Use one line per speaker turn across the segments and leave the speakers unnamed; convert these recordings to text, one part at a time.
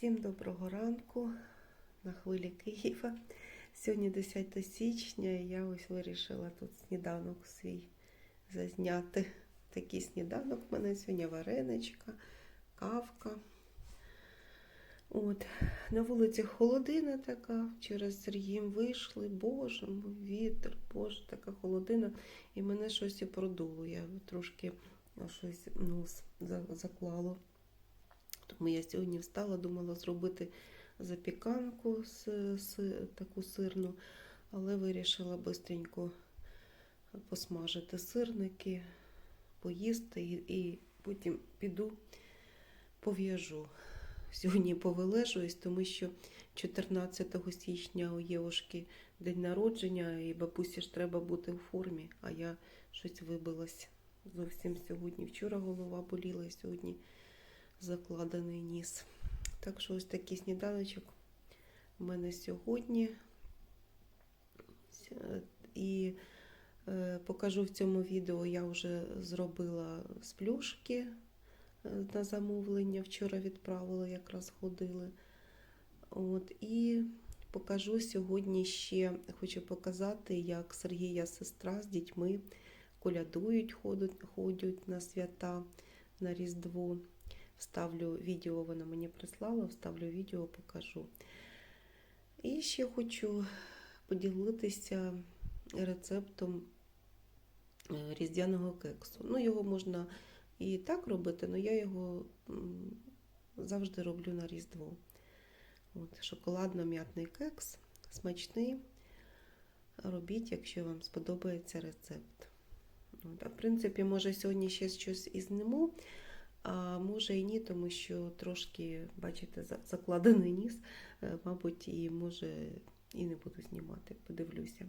Всім доброго ранку на хвилі Києва. Сьогодні 10 січня і я ось вирішила тут сніданок свій зазняти. Такий сніданок в мене сьогодні вареничка, кавка. От. На вулиці холодина така, через Сергієм вийшли, боже, вітер, боже, така холодина. І мене щось і продуло. Я трошки щось нос заклало. Тому я сьогодні встала, думала зробити запіканку з, з таку сирну, але вирішила швидко посмажити сирники, поїсти і, і потім піду пов'яжу. Сьогодні повилежуюсь, тому що 14 січня у Євушки день народження, і бабусі ж треба бути у формі, а я щось вибилась зовсім сьогодні. Вчора голова боліла, і сьогодні закладений ніс. Так що ось такий сніданочок у мене сьогодні. І е, покажу в цьому відео, я вже зробила з плюшки е, на замовлення. Вчора відправила, якраз ходили. От, і покажу сьогодні ще, хочу показати, як Сергія сестра з дітьми колядують, ходять, ходять на свята, на Різдво. Вставлю відео, вона мені прислала, вставлю відео, покажу. І ще хочу поділитися рецептом е, різдвяного кексу. Ну, його можна і так робити, але я його завжди роблю на Різдво. От, шоколадно-м'ятний кекс, смачний. Робіть, якщо вам сподобається рецепт. От, а в принципі, може, сьогодні ще щось і зніму. А може і ні, тому що трошки, бачите, закладений ніс, Е, мабуть, і може і не буду знімати, подивлюся.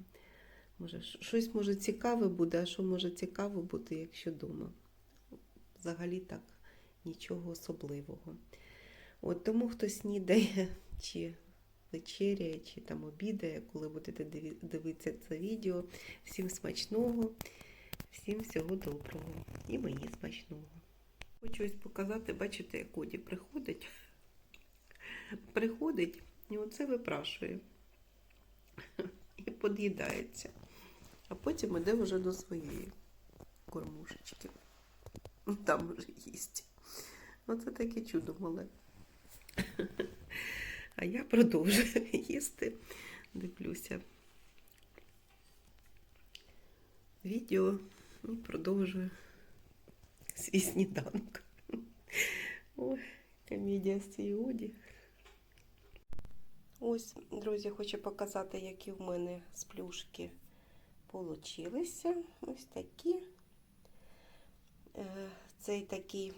Може, щось може цікаве буде, а що може цікаво бути, якщо вдома. Взагалі так, нічого особливого. От тому хто снідає, чи вечеряє, чи там обідає, коли будете дивитися це відео. Всім смачного, всім всього доброго і мені смачного. Хочу ось показати, бачите, як Коді приходить. Приходить і оце випрашує. І під'їдається. А потім іде вже до своєї кормушечки. Там вже їсть. Оце таке чудо мале. А я продовжую їсти. Дивлюся відео і продовжую свій сніданок. Ой, комедія з цієї. Ось, друзі, хочу показати, які в мене сплюшки получилися. Ось такі. Е, Цей такий,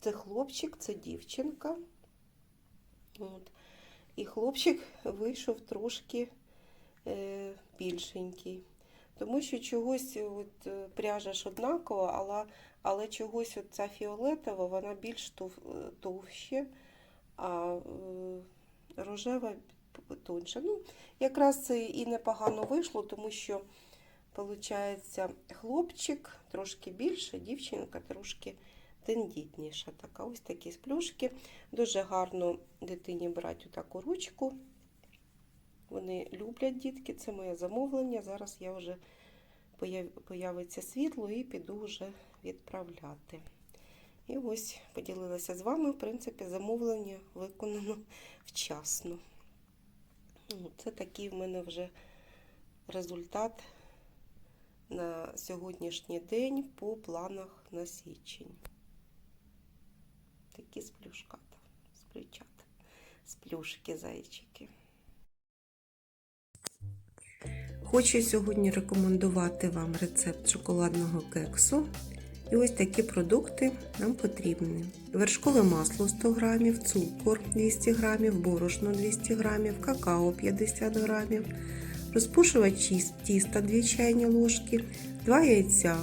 це хлопчик, це дівчинка. От. І хлопчик вийшов трошки е, більшенький. Тому що чогось от, пряжа ж однакова, але, але чогось ця фіолетова, вона більш е, товще, а е, рожева тоньше. Ну, якраз це і непогано вийшло, тому що, виходить, хлопчик трошки більше, дівчинка трошки тендітніша. Така. Ось такі сплюшки. Дуже гарно дитині брати таку ручку. Вони люблять дітки, це моє замовлення. Зараз я вже появиться світло і піду вже відправляти. І ось поділилася з вами. В принципі, замовлення виконано вчасно. Ну, Це такий в мене вже результат на сьогоднішній день по планах на січень. Такі сплюшката, сплючата, сплюшки, зайчики. Хочу сьогодні рекомендувати вам рецепт шоколадного кексу. І ось такі продукти нам потрібні. Вершкове масло 100 г, цукор 200 г, борошно 200 г, какао 50 г, розпушувач тіста 2 чайні ложки, 2 яйця,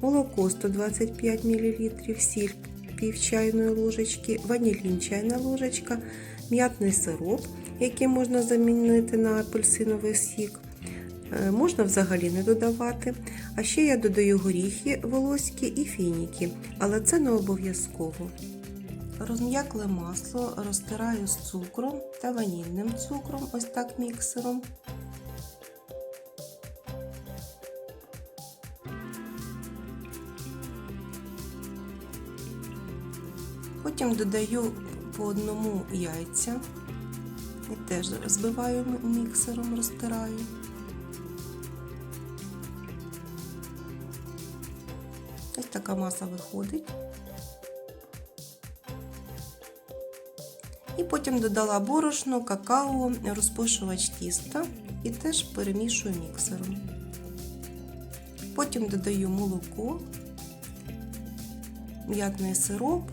молоко 125 мл, сіль пів чайної ложечки, ванілін чайна ложечка, м'ятний сироп, який можна замінити на апельсиновий сік. Е, Можна взагалі не додавати. А ще я додаю горіхи волоські і фініки, але це не обов'язково. Розм'якле масло розтираю з цукром та ванільним цукром, ось так міксером. Потім додаю по одному яйця і теж збиваю міксером, розтираю. Ось така маса виходить. І потім додала борошно, какао, розпушувач тіста і теж перемішую міксером. Потім додаю молоко, м'ятний сироп.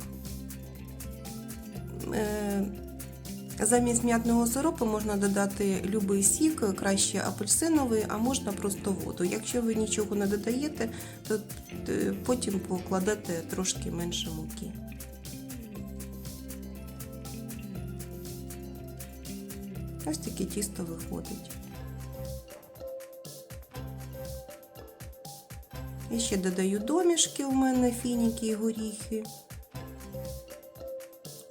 Замість м'ятного сиропу можна додати будь-який сік, краще апельсиновий, а можна просто воду. Якщо ви нічого не додаєте, то е, потім покладете трошки менше муки. Ось таке тісто виходить. І ще додаю домішки у мене фініки і горіхи.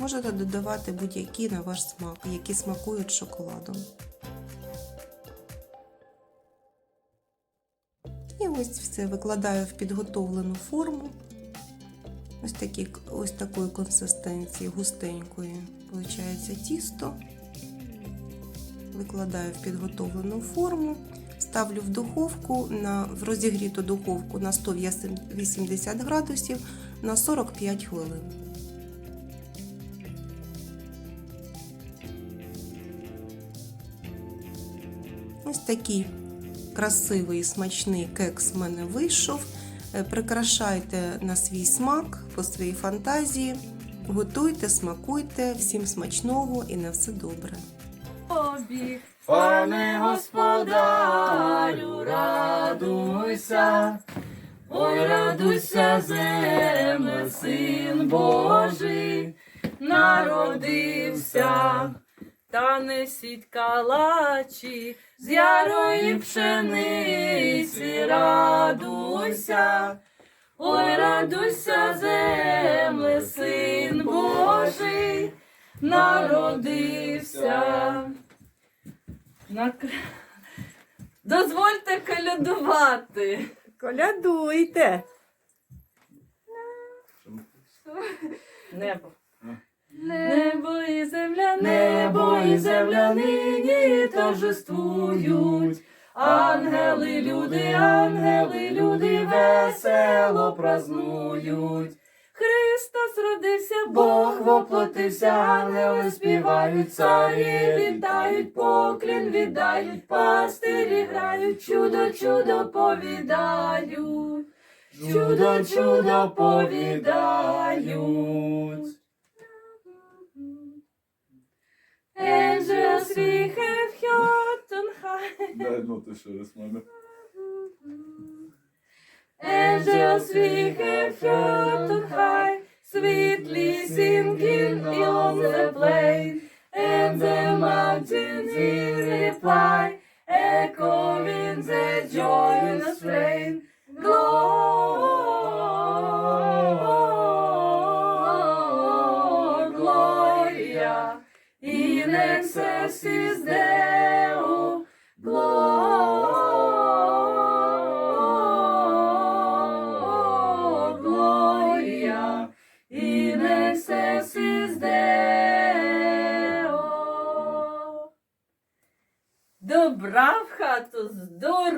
Можете додавати будь-які на ваш смак, які смакують шоколадом. І ось все викладаю в підготовлену форму. Ось, такі, ось такої консистенції, густенької, виходить тісто. Викладаю в підготовлену форму, ставлю в духовку на в розігріту духовку на 180 градусів на 45 хвилин. Такий красивий і смачний кекс в мене вийшов. Е, Прикрашайте на свій смак, по своїй фантазії. Готуйте, смакуйте, всім смачного і на все добре.
Тобі, пане господарю, радуйся, ой, радуйся, земле, син Божий, народився, та несіть калачі з ярої пшениці, радуйся, ой, радуйся, земле, син Божий, народився. Дозвольте колядувати.
Колядуйте.
Небо і земля нині торжествують. Ангели, люди, ангели, люди весело празнують. Христос родився, Бог воплотився, ангели співають, царі літають, поклін віддають, пастирі грають, чудо, чудо повідають, чудо, чудо повідають. Angels we have heard on high.
Дай ноти ще раз мене.
Angels we have heard on high, sweetly singing on the plain, and the mountains in reply, echoing the joyous rain.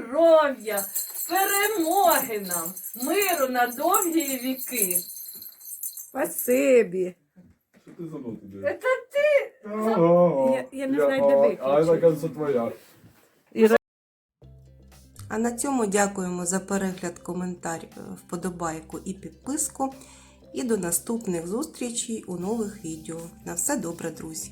Здоров'я, перемоги нам, миру на довгі віки.
Спасибі.
Що ти за ноти?
Це ти
Я- я не знаю, де виключити.
А яка це твоя?
А на цьому дякуємо за перегляд, коментар, е, вподобайку і підписку. І до наступних зустрічей у нових відео. На все добре, друзі!